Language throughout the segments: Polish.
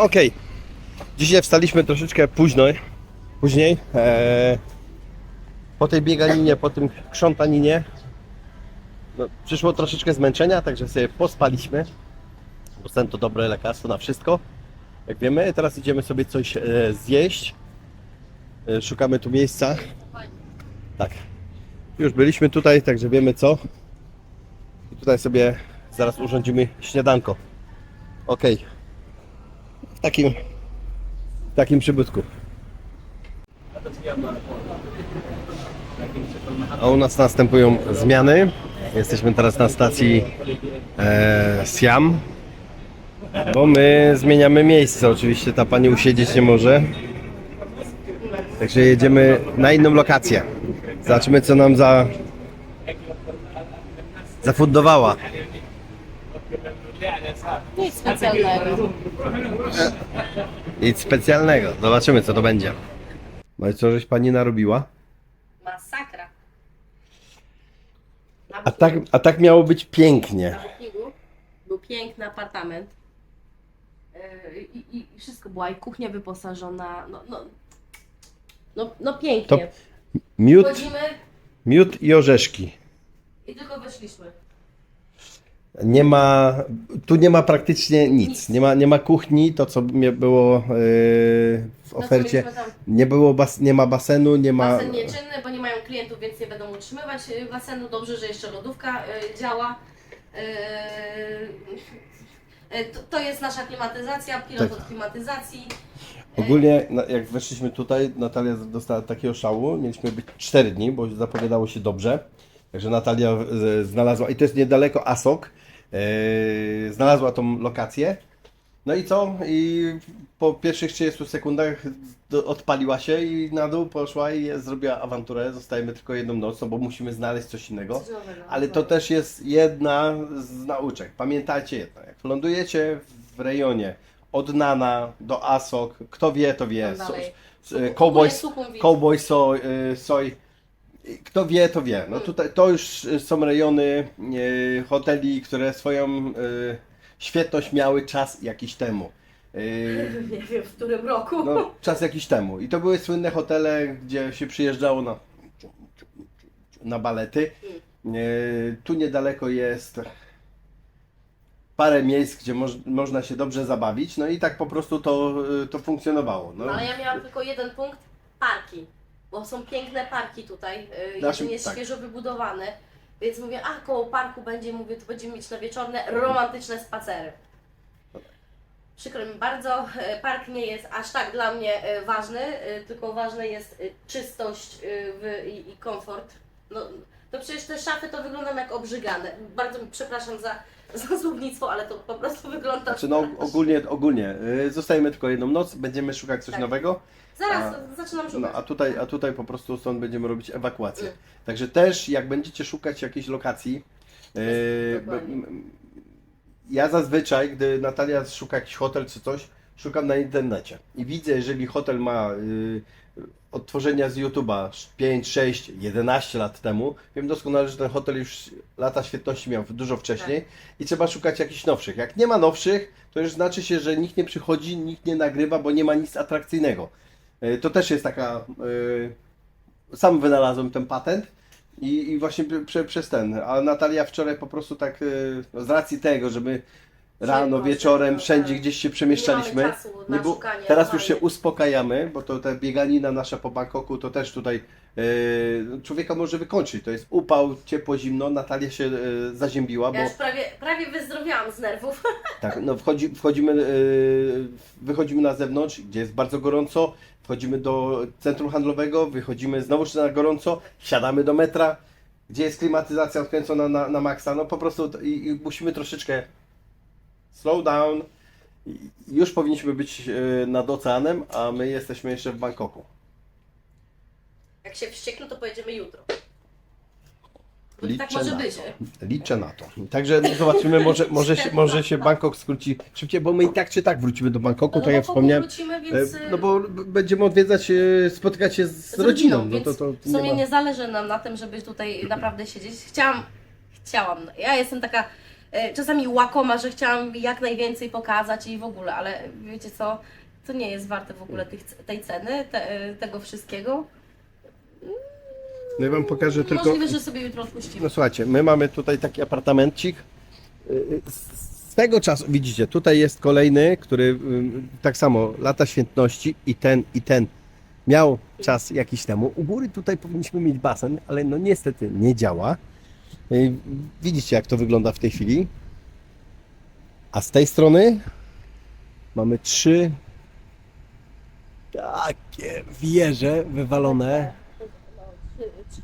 No okej. Dzisiaj wstaliśmy troszeczkę późno. Później. Eee, po tej bieganinie, po tym krzątaninie. No, przyszło troszeczkę zmęczenia, także sobie pospaliśmy. Bo sen to dobre lekarstwo na wszystko. Jak wiemy, teraz idziemy sobie coś e, zjeść. E, szukamy tu miejsca. Tak. Już byliśmy tutaj, także wiemy co. I tutaj sobie zaraz urządzimy śniadanko. Okej. W takim, w takim przybytku. A u nas następują zmiany. Jesteśmy teraz na stacji e, Siam. Bo my zmieniamy miejsce. Oczywiście ta pani usiedzieć nie może. Także jedziemy na inną lokację. Zobaczymy co nam za zafundowała. Nic specjalnego. Nic specjalnego. Zobaczymy co to będzie. No i co żeś pani narobiła? Masakra. Na A tak, a tak miało być pięknie. Bookingu był piękny apartament. Yy, I, i, I wszystko była, i kuchnia wyposażona. No, no, no, no pięknie. Miód, Wchodzimy miód i orzeszki. i tylko wyszliśmy. Nie ma, tu nie ma praktycznie nic. Nic. Nie ma, nie ma kuchni, to co było yy, w No, ofercie. tam Nie było bas, nie ma basenu, nie ma. Basen nieczynny, bo nie mają klientów, więc nie będą utrzymywać y, basenu. Dobrze, że jeszcze lodówka y, działa. Y, y, To, to jest nasza klimatyzacja, pilot Tak. od klimatyzacji. Ogólnie jak weszliśmy tutaj, Natalia dostała takiego szału. Mieliśmy być 4 dni, bo zapowiadało się dobrze. Także Natalia e, znalazła, i to jest niedaleko Asok, e, znalazła tą lokację. No i co? I po pierwszych 30 sekundach do, odpaliła się i na dół poszła i zrobiła awanturę. Zostajemy tylko jedną noc, no bo musimy znaleźć coś innego. Nowego. Ale to też jest jedna z nauczek. Pamiętajcie jedno, jak lądujecie w rejonie od Nana do Asok, kto wie, to wie. So, cowboy, cowboy soy, y, soy. Kto wie, to wie. No tutaj to już są rejony y, hoteli, które swoją y, świetność miały czas jakiś temu. Y, Nie wiem w którym roku. no, czas jakiś temu. I to były słynne hotele, gdzie się przyjeżdżało na, na balety. E, Tu niedaleko jest parę miejsc, gdzie moż, można się dobrze zabawić. No i tak po prostu to, y, to funkcjonowało. No, No, ale ja miałam tylko jeden punkt, parki. Bo są piękne parki tutaj. Yy, Naszym- jeden jest tak. świeżo wybudowany. Więc mówię, a koło parku będzie, mówię, to będziemy mieć na wieczorne, romantyczne spacery. Przykro mi bardzo, e, park nie jest aż tak dla mnie e, ważny, e, tylko ważna jest e, czystość e, w, i, i komfort. No, to przecież te szafy to wyglądają jak obrzygane. Bardzo mi przepraszam za, za słownictwo, ale to po prostu wygląda. Znaczy, no ogólnie, ogólnie y, zostajemy tylko jedną noc, będziemy szukać coś Tak. nowego. Zaraz a- zaczynam No, szukać. a tutaj, a tutaj po prostu stąd będziemy robić ewakuację. Mm. Także też jak będziecie szukać jakiejś lokacji, yy, Dokładnie. m- ja zazwyczaj, gdy Natalia szuka jakiś hotel czy coś, szukam na internecie i widzę, jeżeli hotel ma yy, odtworzenia z YouTube'a 5, 6, 11 lat temu, wiem doskonale, że ten hotel już lata świetności miał dużo wcześniej i trzeba szukać jakichś nowszych. Jak nie ma nowszych, to już znaczy się, że nikt nie przychodzi, nikt nie nagrywa, bo nie ma nic atrakcyjnego. Yy, To też jest taka. yy, Sam wynalazłem ten patent i, i właśnie prze- prze, przez ten. A Natalia wczoraj po prostu tak no z racji tego, żeby rano, Szybko, wieczorem, szybko, wszędzie tak. gdzieś się Nie przemieszczaliśmy. mamy czasu na Nie szukanie, teraz już się uspokajamy, bo to ta bieganina nasza po Bangkoku to też tutaj człowieka może wykończyć. To jest upał, ciepło, zimno. Natalia się yy, zaziębiła, bo Ja już prawie, prawie wyzdrowiałam z nerwów. tak, no wchodzi, wchodzimy, yy, wychodzimy na zewnątrz, gdzie jest bardzo gorąco, wchodzimy do centrum handlowego, wychodzimy znowuż na gorąco, wsiadamy do metra, gdzie jest klimatyzacja odkręcona na, na maksa, no po prostu i, i musimy troszeczkę slow down. Już powinniśmy być yy, nad oceanem, a my jesteśmy jeszcze w Bangkoku. Jak się wścieknę, to pojedziemy jutro. Bo Liczę tak może na być. to. Liczę na to. Także no, zobaczymy, może, może, się, może się Bangkok skróci szybciej, bo my i tak czy tak wrócimy do Bangkoku, No, tak jak bo wspomniałem. wrócimy, więc... E, No bo b- będziemy odwiedzać, e, spotykać się z, rodziną. No więc to, to w sumie nie nie, ma... zależy nam na tym, żeby tutaj naprawdę siedzieć. Chciałam, chciałam. Ja jestem taka e, czasami łakoma, że chciałam jak najwięcej pokazać i w ogóle, ale wiecie co, to nie jest warte w ogóle tych, tej ceny, te, e, tego wszystkiego. No ja wam pokażę tylko... Możliwe, że sobie jutro odpuścimy. No słuchajcie, my mamy tutaj taki apartamencik. Y, y, z- tego czasu, widzicie, tutaj jest kolejny, który y, tak samo lata świętności i ten, i ten miał czas jakiś temu. U góry tutaj powinniśmy mieć basen, ale no niestety nie działa. Widzicie, jak to wygląda w tej chwili. A z tej strony mamy trzy takie wieże wywalone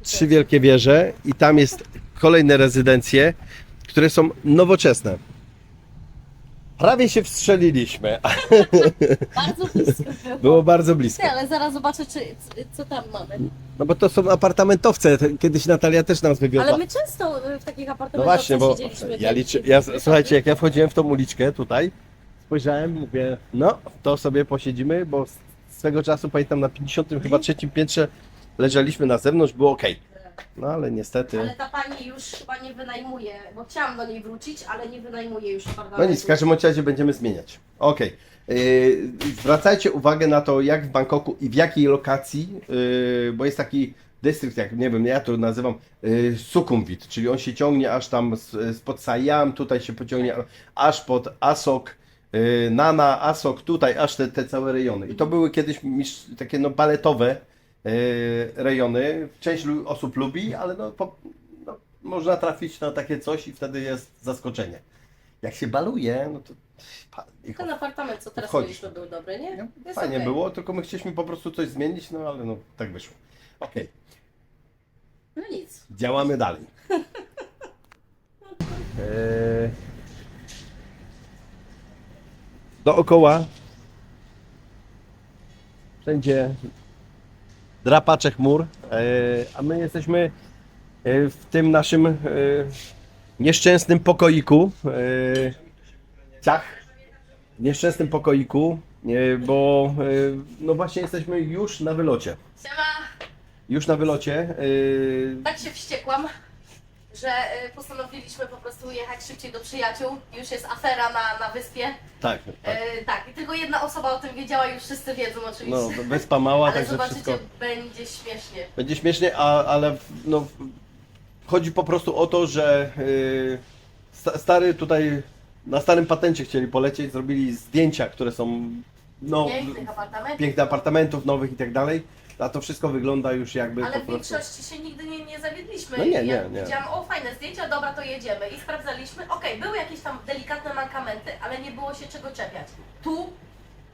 trzy wielkie wieże i tam jest kolejne rezydencje, które są nowoczesne. Prawie się wstrzeliliśmy. Bardzo blisko było. Było bardzo blisko. Ty, ale zaraz zobaczę, czy, co tam mamy. No bo to są apartamentowce. Kiedyś Natalia też nas wywiozła. Ale my często y, w takich No apartamentach właśnie, bo siedzieliśmy. ja liczę, ja, słuchajcie, jak ja wchodziłem w tą uliczkę tutaj, spojrzałem, mówię, no to sobie posiedzimy, bo z swego czasu pamiętam na 50 chyba trzecim piętrze leżeliśmy na zewnątrz, było ok. No ale niestety. Ale ta pani już chyba nie wynajmuje, bo chciałam do niej wrócić, ale nie wynajmuje już. No nic, w każdym razie będziemy zmieniać. Yy, Zwracajcie uwagę na to, jak w Bangkoku i w jakiej lokacji, yy, bo jest taki dystrykt, jak nie wiem, ja to nazywam yy, Sukhumvit, czyli on się ciągnie aż tam z- spod Siam, tutaj się pociągnie aż pod Asok, yy, Nana, Asok, tutaj aż te, te całe rejony. I to były kiedyś mistrz- takie no baletowe rejony. Część osób lubi, ale no, po, no, można trafić na takie coś i wtedy jest zaskoczenie. Jak się baluje, no to Ten apartament, co teraz Wchodzisz. mieliśmy, był dobry, nie? Jest Fajnie okej. było, tylko my chcieliśmy po prostu coś zmienić, no ale no tak wyszło. Okej, No nic. działamy dalej. Eee, dookoła wszędzie drapacze chmur, eee, a my jesteśmy e, w tym naszym e, nieszczęsnym pokoiku. e, Ciach, w nieszczęsnym pokoiku, e, bo e, no właśnie jesteśmy już na wylocie. Siema, Już na wylocie. e, tak się wściekłam, że y, postanowiliśmy po prostu jechać szybciej do przyjaciół. Już jest afera na, na wyspie. Tak, tak. Y, tak, i tylko jedna osoba o tym wiedziała, już wszyscy wiedzą oczywiście. No, wyspa mała, Ale także zobaczycie, wszystko będzie śmiesznie. będzie śmiesznie, a, ale no, chodzi po prostu o to, że yy, sta- stary tutaj na starym patencie chcieli polecieć, zrobili zdjęcia, które są no, Pięknych apartamentów. piękne apartamentów nowych i tak dalej, a to wszystko wygląda już jakby Ale po w prostu... większości się nigdy nie, nie zawiedliśmy. No nie, ja nie, nie. Widziałam, o fajne zdjęcia, dobra, to jedziemy. I sprawdzaliśmy, okej, były jakieś tam delikatne mankamenty, ale nie było się czego czepiać. Tu,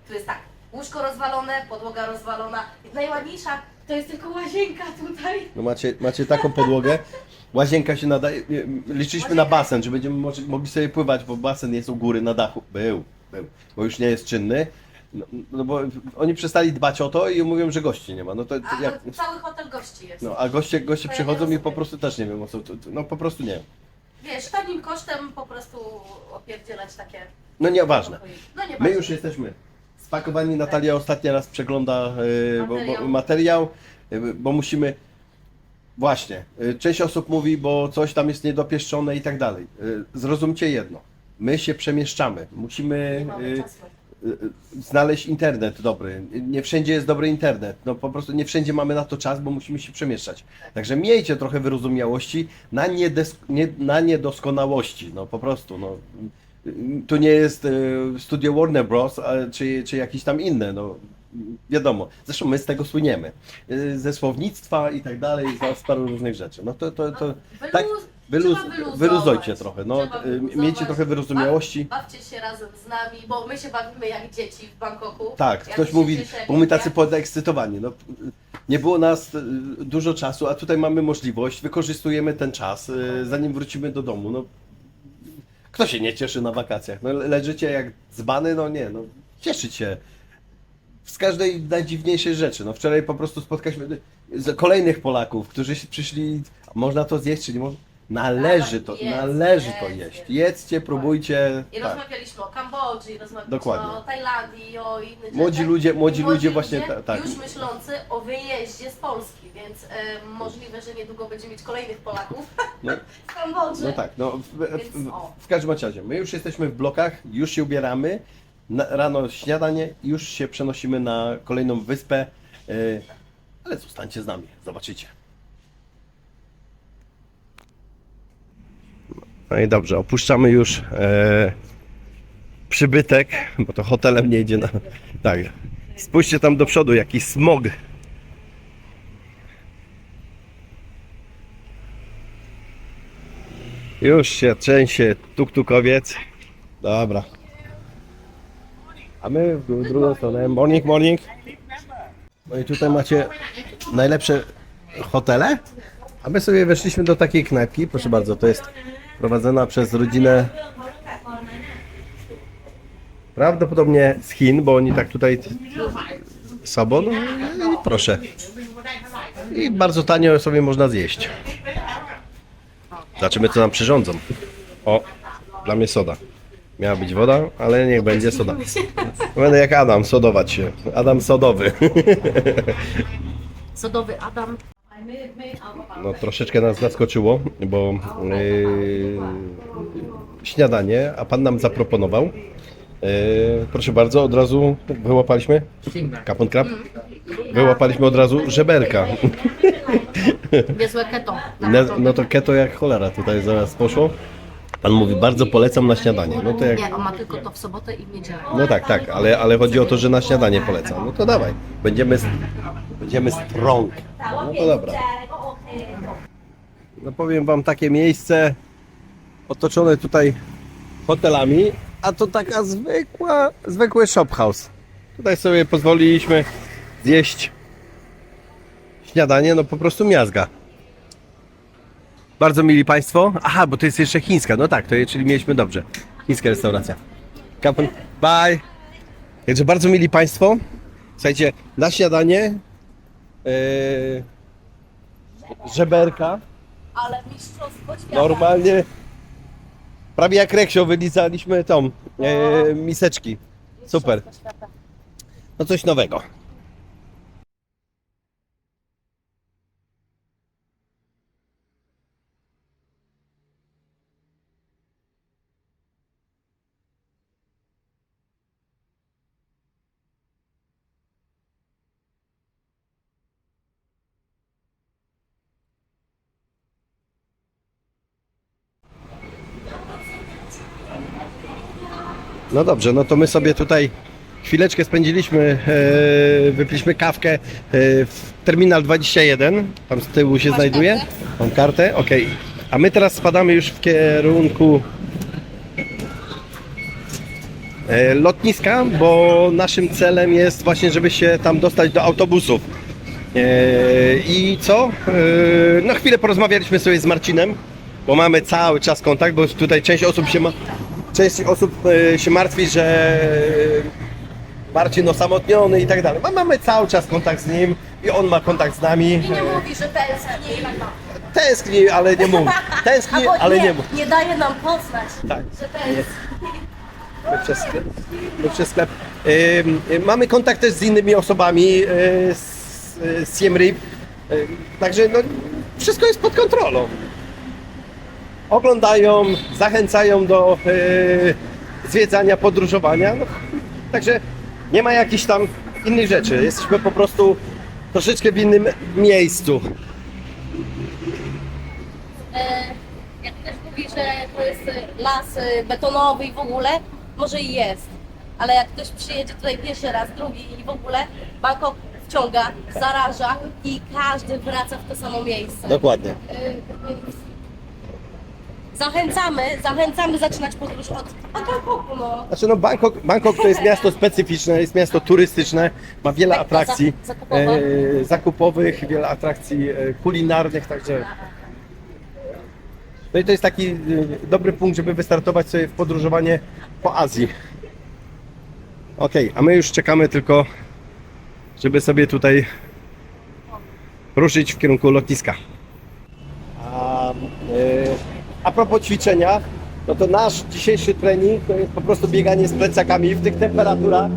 tu jest tak, łóżko rozwalone, podłoga rozwalona. Najładniejsza to jest tylko łazienka tutaj. No macie, macie taką podłogę, łazienka się nadaje, liczyliśmy na Łazienka. basen, że będziemy może- mogli sobie pływać, bo basen jest u góry na dachu, był, był, bo już nie jest czynny, no, no bo oni przestali dbać o to i mówią, że gości nie ma, no to, to A jak, cały hotel gości jest. no a goście, goście To ja przychodzą i po prostu też nie wiem o co, to, to, no po prostu nie. Wiesz, tanim kosztem po prostu opierdzielać takie... No nieważne. No nie My już jesteśmy spakowani, Natalia ostatni raz przegląda e, bo, bo, Materiał. materiał, e, bo musimy, właśnie, e, część osób mówi, bo coś tam jest niedopieszczone i tak dalej. Zrozumcie jedno, my się przemieszczamy, musimy Nie mamy czasu. E, znaleźć internet dobry. Nie wszędzie jest dobry internet. No po prostu nie wszędzie mamy na to czas, bo musimy się przemieszczać. Także miejcie trochę wyrozumiałości na, niedes- nie, na niedoskonałości. No po prostu. No. Tu nie jest e, studio Warner Bros. Czy, czy jakieś tam inne. No. Wiadomo. Zresztą my z tego słyniemy. Ze słownictwa i tak dalej, z- paru różnych rzeczy. No to, to, to tak, wyluz, trzeba wyluzojcie trochę. No, Trzeba wyluzować. miejcie trochę wyrozumiałości. Bawcie się razem z nami, bo my się bawimy jak dzieci w Bangkoku. Tak, Jak ktoś mówi, cieszę, bo my jak tacy ja. podekscytowani. No, nie było nas y, dużo czasu, a tutaj mamy możliwość, wykorzystujemy ten czas, y, zanim wrócimy do domu. No, kto się nie cieszy na wakacjach? No, le- leżycie jak dzbany, no nie, no cieszyć się. Z każdej najdziwniejszej rzeczy. No, wczoraj po prostu spotkaliśmy kolejnych Polaków, którzy przyszli, można to zjeść, czy nie można? Należy to, należy to jeść. jest. Jedzcie, próbujcie. I Tak. rozmawialiśmy o Kambodży, rozmawialiśmy Dokładnie. o Tajlandii, o innych Młodzi rzeczach. ludzie- młodzi I ludzie właśnie ta- tak. Już myślący o wyjeździe z Polski, więc e, możliwe, że niedługo będziemy mieć kolejnych Polaków No, w Kambodży. no tak, no w, w, Więc o. w każdym razie, my już jesteśmy w blokach, już się ubieramy. Na, rano śniadanie, już się przenosimy na kolejną wyspę. y, ale zostańcie z nami, zobaczycie. No i dobrze, opuszczamy już e, przybytek, bo to hotelem nie idzie na. Tak. Spójrzcie tam do przodu, jaki smog. Już się trzęsie tuk-tukowiec. Dobra. A my w drugą stronę. Morning, morning. No i tutaj macie najlepsze hotele. A my sobie weszliśmy do takiej knajpki. Proszę bardzo, to jest prowadzona przez rodzinę prawdopodobnie z Chin, bo oni tak tutaj sobą. No i proszę. I bardzo tanio sobie można zjeść. Zobaczymy, co nam przyrządzą. O, dla mnie soda. Miała być woda, ale niech będzie soda. Będę jak Adam, sodować się. Adam sodowy. Sodowy Adam. No troszeczkę nas zaskoczyło, bo yy, śniadanie, a pan nam zaproponował. Yy, proszę bardzo, od razu wyłapaliśmy kapon krab. Wyłapaliśmy od razu żeberka. Niezłe keto. No, no to keto jak cholera tutaj zaraz poszło. Pan mówi, bardzo polecam na śniadanie. No to jak Nie, on ma tylko to w sobotę i w niedzielę. No tak, tak, ale, ale chodzi o to, że na śniadanie polecam. No to dawaj, będziemy, będziemy strong. No to dobra. No powiem wam, takie miejsce otoczone tutaj hotelami, a to taka zwykła, zwykły shop house. Tutaj sobie pozwoliliśmy zjeść śniadanie, no po prostu miazga. Bardzo mili Państwo. Aha, bo to jest jeszcze chińska. No tak, to je- czyli mieliśmy dobrze. Chińska restauracja. Kapel, bye. Także bardzo mili Państwo. Słuchajcie, na śniadanie yy, żeberka. Ale mistrzostwo świata. Normalnie prawie jak reksio wylizaliśmy tą yy, miseczki. Super. No coś nowego. No dobrze, no to my sobie tutaj chwileczkę spędziliśmy, e, wypiliśmy kawkę e, w Terminal 21, tam z tyłu się Masz znajduje. kartę? Mam kartę, okej. A my teraz spadamy już w kierunku e, lotniska, bo naszym celem jest właśnie, żeby się tam dostać do autobusów. E, I co? E, No chwilę porozmawialiśmy sobie z Marcinem, bo mamy cały czas kontakt, bo tutaj część osób się ma, część osób e, się martwi, że Marcin osamotniony i tak dalej. Ma- Mamy cały czas kontakt z nim i on ma kontakt z nami. I nie mówi, że tęskni. Tęskni, ale nie mówi. Tęskni, Albo ale nie, nie mówi. nie daje nam poznać, Tak. że tęskni. My przez sklep. My przez sklep. Ym, y, mamy kontakt też z innymi osobami y, z, z Siem Reap. Y, Także no, wszystko jest pod kontrolą. Oglądają, zachęcają do y, zwiedzania, podróżowania. No, także nie ma jakichś tam innych rzeczy. Jesteśmy po prostu troszeczkę w innym miejscu. E, jak ktoś mówi, że to jest e, las e, betonowy i w ogóle, może i jest. Ale jak ktoś przyjedzie tutaj pierwszy raz, drugi i w ogóle, Bangkok wciąga, zaraża i każdy wraca w to samo miejsce. Dokładnie. E, Zachęcamy, zachęcamy zaczynać podróż od, od Bangkoku, no. Znaczy no Bangkok, Bangkok to jest miasto specyficzne, jest miasto turystyczne, ma wiele atrakcji za- zakupowe. e, zakupowych, wiele atrakcji e, kulinarnych, także no i to jest taki e, dobry punkt, żeby wystartować sobie w podróżowanie po Azji. Okej, a my już czekamy tylko, żeby sobie tutaj ruszyć w kierunku lotniska. A a propos ćwiczenia, no to nasz dzisiejszy trening to jest po prostu bieganie z plecakami w tych temperaturach.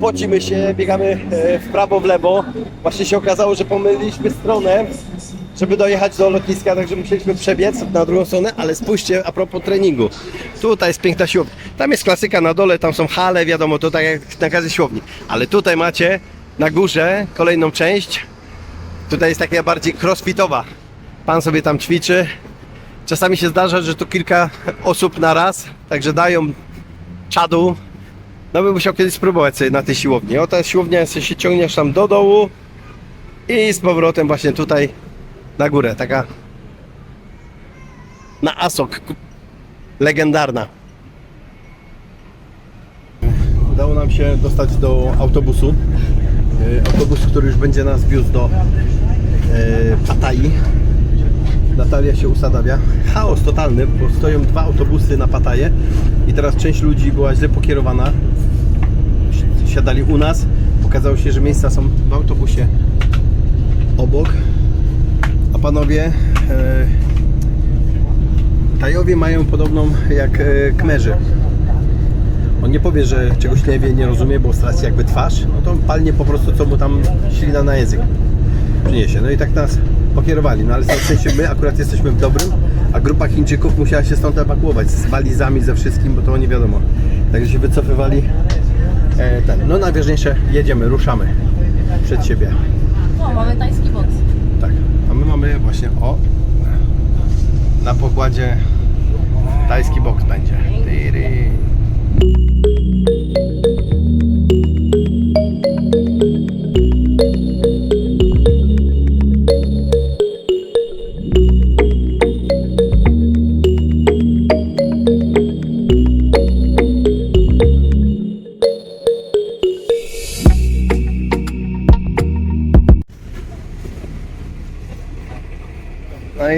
Pocimy się, biegamy e, w prawo, w lewo. Właśnie się okazało, że pomyliliśmy stronę, żeby dojechać do lotniska, także musieliśmy przebiec na drugą stronę, ale spójrzcie a propos treningu. Tutaj jest piękna siłownia. Tam jest klasyka na dole, tam są hale, wiadomo, to tak jak na każdej siłowni. Ale tutaj macie na górze kolejną część. Tutaj jest taka bardziej crossfitowa. Pan sobie tam ćwiczy. Czasami się zdarza, że tu kilka osób na raz, także dają czadu. No bym musiał kiedyś spróbować sobie na tej siłowni. O, ta siłownia sobie się ciągniesz tam do dołu i z powrotem właśnie tutaj na górę. Taka na asok. Legendarna. Udało nam się dostać do autobusu. E, Autobus, który już będzie nas wiózł do e, Patai. Natalia się usadawia. Chaos totalny, bo stoją dwa autobusy na Pataję i teraz część ludzi była źle pokierowana. Si- Siadali u nas. Okazało się, że miejsca są w autobusie obok. A panowie e, Tajowie mają podobną jak e, Kmerzy. On nie powie, że czegoś nie wie, nie rozumie, bo straci jakby twarz, no to palnie po prostu co mu tam ślina na język przyniesie. No i tak nas pokierowali, no ale na szczęście my akurat jesteśmy w dobrym, a grupa Chińczyków musiała się stąd ewakuować z walizami, ze wszystkim, bo to nie wiadomo. Także się wycofywali e, ten. No najważniejsze, jedziemy, ruszamy przed siebie. O, mamy tajski boks. Tak, a my mamy właśnie o na pokładzie tajski boks będzie. Tyry.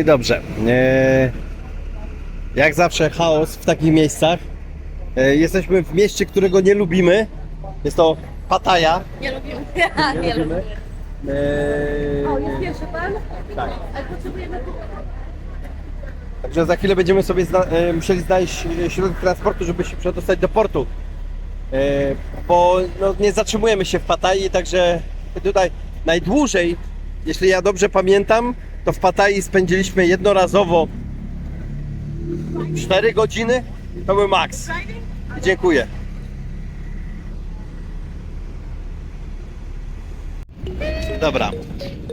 I dobrze. E, Jak zawsze chaos w takich miejscach. E, Jesteśmy w mieście, którego nie lubimy. Jest to Pattaja. Nie lubimy. Ja nie lubimy. E, O, jest pierwszy pan? Tak. Ale potrzebujemy Także za chwilę będziemy sobie zna- musieli znaleźć środek transportu, żeby się przedostać do portu. Bo no, nie zatrzymujemy się w Pattaji, także tutaj najdłużej, jeśli ja dobrze pamiętam, to w Pattaji spędziliśmy jednorazowo 4 godziny. To był maks. Dziękuję. Dobra.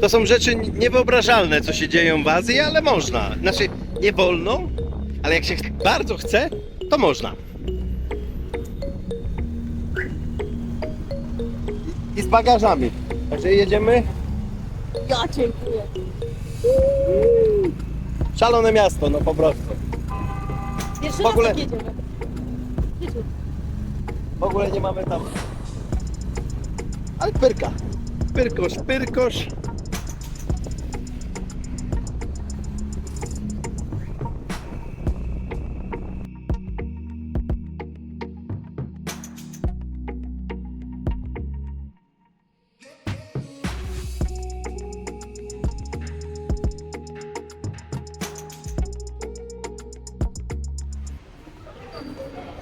To są rzeczy niewyobrażalne, co się dzieją w Azji, ale można. Znaczy, nie wolno, ale jak się bardzo chce, to można. I z bagażami. Także jedziemy. Ja dziękuję. Szalone miasto, no po prostu. Jeszcze W ogóle- tak jedziemy. Jedziemy. W ogóle nie mamy tam. Ale pyrka. Pyrkosz, pyrkosz.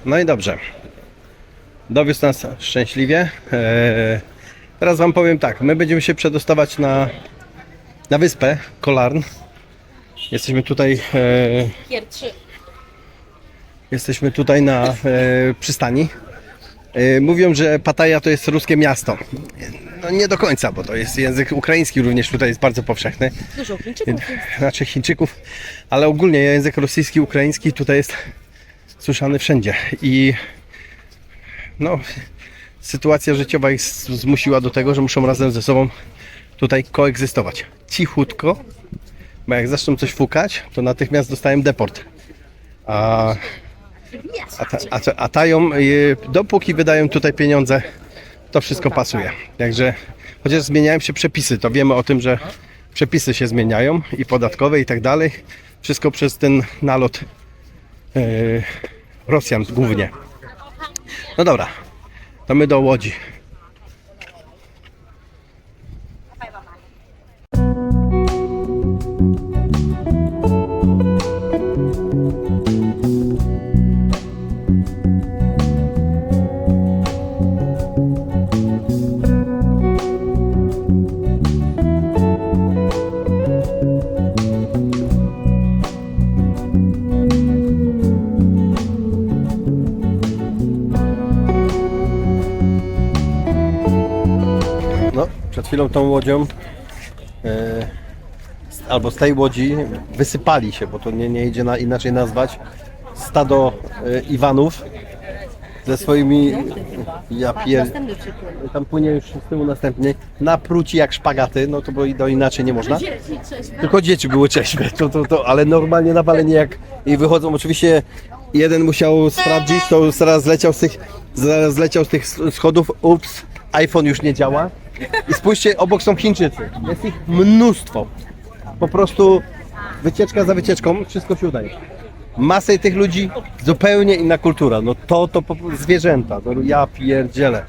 No i dobrze. Dowiózł nas szczęśliwie. Eee, teraz Wam powiem tak, my będziemy się przedostawać na, na wyspę Kolarn. Jesteśmy tutaj, e, 3. jesteśmy tutaj na e, przystani. E, mówią, że Pattaja to jest ruskie miasto. No nie do końca, bo to jest język ukraiński również tutaj jest bardzo powszechny. Dużo Chińczyków. Znaczy Chińczyków, ale ogólnie język rosyjski, ukraiński tutaj jest słyszany wszędzie. I no, sytuacja życiowa ich zmusiła do tego, że muszą razem ze sobą tutaj koegzystować. Cichutko, bo jak zaczną coś fukać, to natychmiast dostałem deport. A, a, a, a tają, y, dopóki wydają tutaj pieniądze, to wszystko pasuje. Także chociaż zmieniają się przepisy, to wiemy o tym, że przepisy się zmieniają i podatkowe i tak dalej. Wszystko przez ten nalot Rosjan głównie. No dobra, to my do Łodzi. Chwilą tą łodzią e, albo z tej łodzi wysypali się, bo to nie, nie idzie na, inaczej nazwać, stado e, Iwanów ze swoimi, ja pier... Następny tam płynie już z tyłu następnie, na pruci jak szpagaty, no to bo do inaczej nie można. Tylko dzieci były cześćme, to, to, to, ale normalnie nawalenie jak i wychodzą. Oczywiście jeden musiał sprawdzić, to zaraz zleciał z tych, zaraz zleciał z tych schodów, ups, iPhone już nie działa. I spójrzcie, obok są Chińczycy, jest ich mnóstwo. Po prostu wycieczka za wycieczką, wszystko się udaje. Masę tych ludzi, zupełnie inna kultura, no to to zwierzęta, no ja pierdzielę.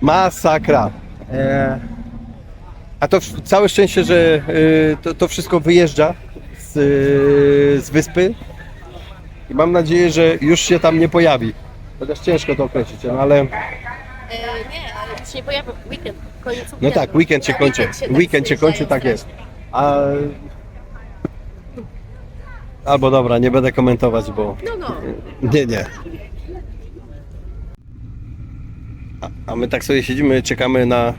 Masakra. Eee, a to całe szczęście, że y, to, to wszystko wyjeżdża z, y, z wyspy i mam nadzieję, że już się tam nie pojawi. Chociaż ciężko to określić, no ale E, nie, ale już nie pojawi weekend, koniec weekendu. no tak, weekend się kończy. Weekend się kończy, tak jest. A... Albo dobra, nie będę komentować, bo No, no. nie, nie. A, a my tak sobie siedzimy, czekamy na y,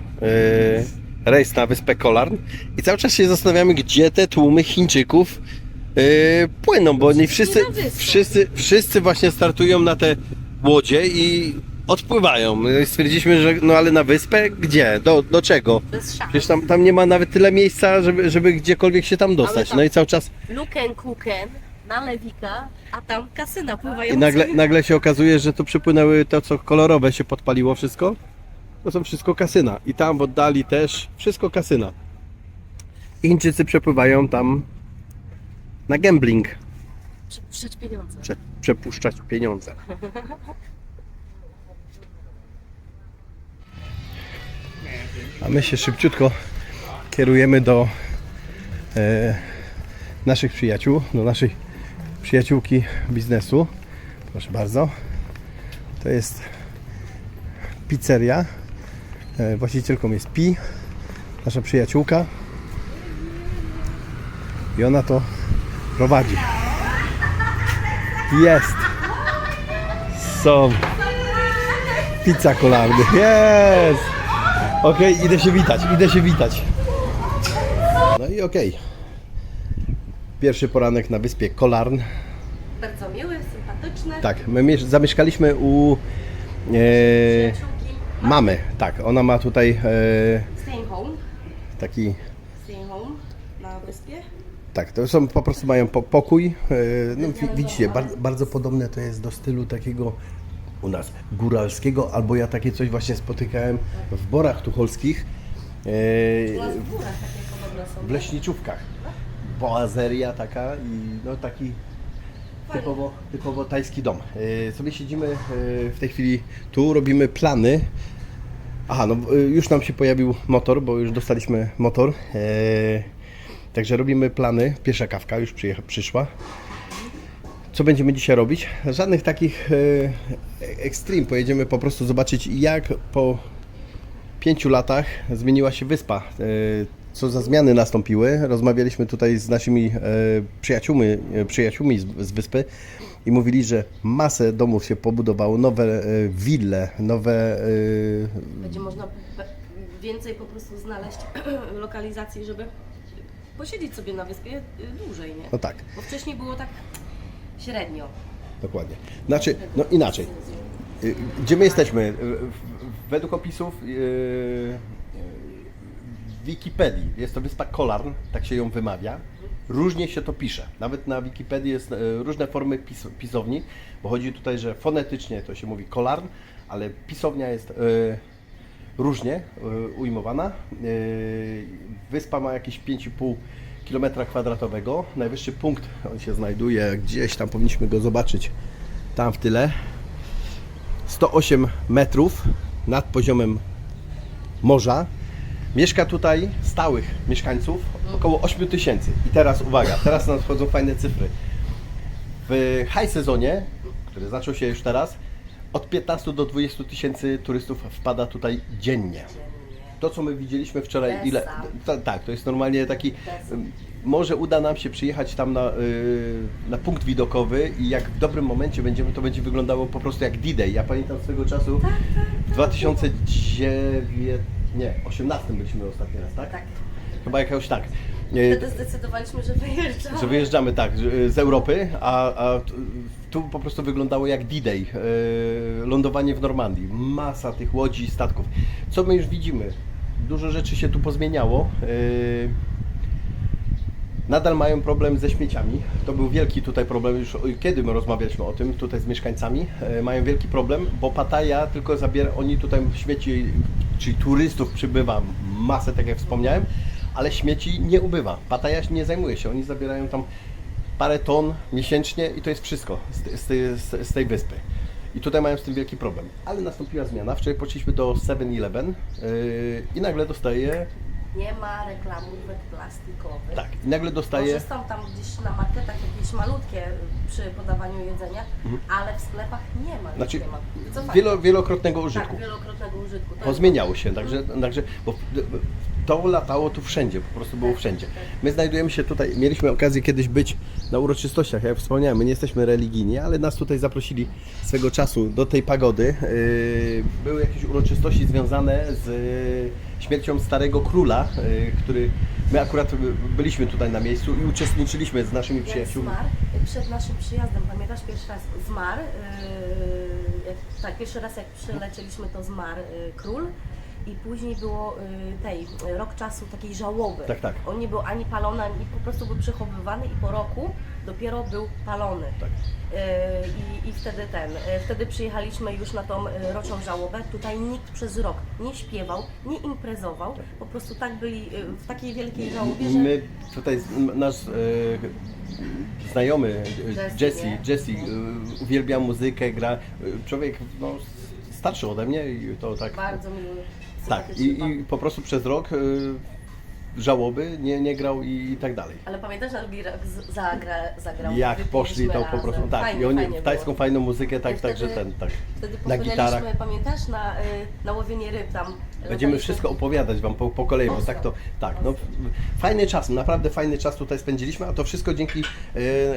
rejs na wyspę Kolarn i cały czas się zastanawiamy, gdzie te tłumy Chińczyków y, płyną, bo nie wszyscy, na wyspę. wszyscy, wszyscy właśnie startują na te łodzie i odpływają. My Stwierdziliśmy, że no ale na wyspę gdzie? Do, do czego? Bez szans. Przecież tam, tam nie ma nawet tyle miejsca, żeby, żeby gdziekolwiek się tam dostać. tam- No i cały czas Luken Kuken na Lewika, a tam kasyna pływają. I nagle, nagle się okazuje, że tu przypłynęły to, co kolorowe się podpaliło wszystko. To są wszystko kasyna. I tam w oddali też wszystko kasyna. Chińczycy przepływają tam na gambling, Przepuszczać pieniądze. prze, przepuszczać pieniądze. A my się szybciutko kierujemy do e, naszych przyjaciół, do naszej przyjaciółki biznesu. Proszę bardzo. To jest pizzeria. E, Właścicielką jest Pi, nasza przyjaciółka. I ona to prowadzi. Jest. Są. Pizza kolarny. Jest. Okej, idę się witać, idę się witać. No i okej. Pierwszy poranek na wyspie Kolarn. Bardzo miły, sympatyczny. Tak, my miesz- zamieszkaliśmy u e, Przyjaciółki. mamy. Tak, ona ma tutaj e, Staying home. taki. Staying home na wyspie. Tak, to są po prostu mają po, pokój. E, no, wi- widzicie, bar, bardzo podobne to jest do stylu takiego u nas góralskiego, albo ja takie coś właśnie spotykałem w borach tucholskich. U E, w w leśniczówkach. Boazeria taka i no taki typowo, typowo tajski dom. E, sobie siedzimy e, w tej chwili tu, robimy plany. Aha, no już nam się pojawił motor, bo już dostaliśmy motor. Także robimy plany. Pierwsza kawka już przyszła. Co będziemy dzisiaj robić? Żadnych takich e, extreme. Pojedziemy po prostu zobaczyć jak po pięciu latach zmieniła się wyspa. E, Co za zmiany nastąpiły? Rozmawialiśmy tutaj z naszymi e, przyjaciółmi, e, przyjaciółmi z, wyspy i mówili, że masę domów się pobudowało, nowe e, wille, nowe. e, Będzie można więcej po prostu znaleźć lokalizacji, żeby posiedzieć sobie na wyspie dłużej, nie? No tak, Bo wcześniej było tak średnio. dokładnie. Znaczy, no inaczej. E, Gdzie my jesteśmy? W- Według opisów w Wikipedii jest to wyspa Kolarn, tak się ją wymawia. Różnie się to pisze. Nawet na Wikipedii jest różne formy pis pisowni, bo chodzi tutaj, że fonetycznie to się mówi Kolarn, ale pisownia jest różnie ujmowana. Wyspa ma jakieś 5,5 km kwadratowego. Najwyższy punkt, on się znajduje gdzieś tam, powinniśmy go zobaczyć tam w tyle. 108 metrów nad poziomem morza. Mieszka tutaj stałych mieszkańców około 8 tysięcy. I teraz uwaga, teraz nadchodzą fajne cyfry. W high sezonie, który zaczął się już teraz, od 15 do 20 tysięcy turystów wpada tutaj dziennie. To, co my widzieliśmy wczoraj, Besa. ile. Ta, tak, to jest normalnie taki. Może uda nam się przyjechać tam na, y, na punkt widokowy i jak w dobrym momencie będziemy, to będzie wyglądało po prostu jak D-Day. Ja pamiętam swego czasu w 2009 Nie, 18 byliśmy ostatni raz, tak? Tak. Chyba jakoś tak. E, Wtedy zdecydowaliśmy, że wyjeżdżamy. że wyjeżdżamy tak że- z Europy, a, a tu po prostu wyglądało jak D-Day, e, lądowanie w Normandii. Masa tych łodzi, statków. Co my już widzimy? Dużo rzeczy się tu pozmieniało. E, nadal mają problem ze śmieciami. To był wielki tutaj problem, już kiedy my rozmawialiśmy o tym tutaj z mieszkańcami. E, mają wielki problem, bo Pattaja tylko zabiera, oni tutaj śmieci, czyli turystów przybywa masę, tak jak wspomniałem, ale śmieci nie ubywa. Pattaja nie zajmuje się, oni zabierają tam parę ton miesięcznie i to jest wszystko z, z, z tej wyspy. I tutaj mają z tym wielki problem. Ale nastąpiła zmiana. Wczoraj poszliśmy do 7-Eleven yy, i nagle dostaję, Nie ma reklamówek plastikowych. tak, i nagle dostaję, Może są tam gdzieś na marketach jakieś malutkie y, przy podawaniu jedzenia, ale w sklepach nie ma. Mhm. znaczy nie ma. Co wielo, wielokrotnego użytku. Tak, wielokrotnego użytku. To jest- Pozmieniało się, także, także bo to latało tu wszędzie, po prostu było wszędzie. My znajdujemy się tutaj, mieliśmy okazję kiedyś być na uroczystościach, jak wspomniałem, my nie jesteśmy religijni, ale nas tutaj zaprosili swego czasu do tej pagody. Yy, Były jakieś uroczystości związane z yy, śmiercią starego króla, yy, który my akurat byliśmy tutaj na miejscu i uczestniczyliśmy z naszymi Jak przyjaciółmi. zmarł y, przed naszym przyjazdem, pamiętasz pierwszy raz zmarł, jak, tak, pierwszy raz jak przylecieliśmy to zmarł król i później było yy, tej, yy, rok czasu takiej żałoby. Tak, tak. On nie był ani palony, ani po prostu był przechowywany i po roku dopiero był palony. Tak. Yy, I, I wtedy ten, yy, wtedy przyjechaliśmy już na tą yy, roczną żałobę. Tutaj nikt przez rok nie śpiewał, nie imprezował, po prostu tak byli yy, w takiej wielkiej żałobie, że My tutaj z- m- nasz e, znajomy e, Jesse, Jesse, nie? Jesse e, uwielbia muzykę, gra. E, Człowiek no, starszy ode mnie i to tak. bardzo miły, tak, i, i po prostu przez rok e, żałoby nie, nie grał i, i tak dalej. Ale pamiętasz, jak Girak zagra, zagrał? Jak Wypiliśmy poszli to po razem. prostu tak. Fajnie, I oni fajnie tajską było. fajną muzykę, tak, I także ten, tak. Wtedy na gitarach. popłynęliśmy, pamiętasz, na, y, na łowienie ryb tam. Będziemy lataliśmy. wszystko opowiadać Wam po, po kolei, bo Mocno. tak to, tak, no fajny czas, naprawdę fajny czas tutaj spędziliśmy, a to wszystko dzięki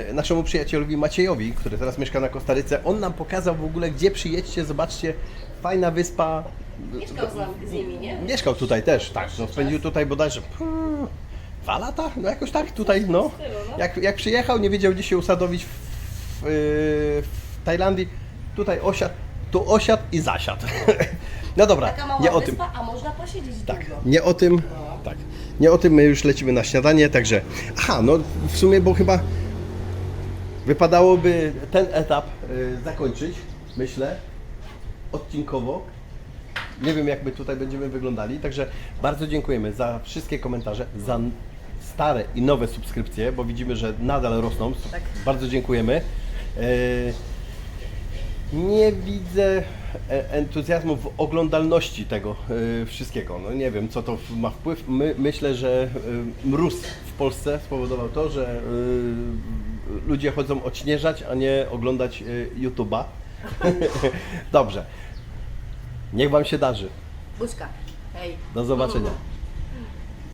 e, naszemu przyjacielowi Maciejowi, który teraz mieszka na Kostaryce. On nam pokazał w ogóle, gdzie przyjedźcie, zobaczcie, fajna wyspa. Mieszkał z, nimi, nie? Mieszkał tutaj też, tak, no spędził tutaj bodajże hmm, dwa lata, no jakoś tak tutaj, no. Jak, jak przyjechał, nie wiedział gdzie się usadowić w, w, w Tajlandii, tutaj osiadł, tu osiadł i zasiadł. No dobra, Taka mała nie o tym. wyspa, a można posiedzieć Tak, długo. nie o tym. Tak. Nie o tym my już lecimy na śniadanie, także. Aha, no w sumie, bo chyba wypadałoby ten etap y, zakończyć, myślę, odcinkowo. Nie wiem, jak my tutaj będziemy wyglądali, także bardzo dziękujemy za wszystkie komentarze, za stare i nowe subskrypcje, bo widzimy, że nadal rosną. Tak. Bardzo dziękujemy. Y, nie widzę e, entuzjazmu w oglądalności tego e, wszystkiego. No nie wiem, co to ma wpływ. My, myślę, że e, mróz w Polsce spowodował to, że e, ludzie chodzą odśnieżać, a nie oglądać e, YouTube'a. Dobrze. Niech Wam się darzy. Buźka. Hej. Do zobaczenia.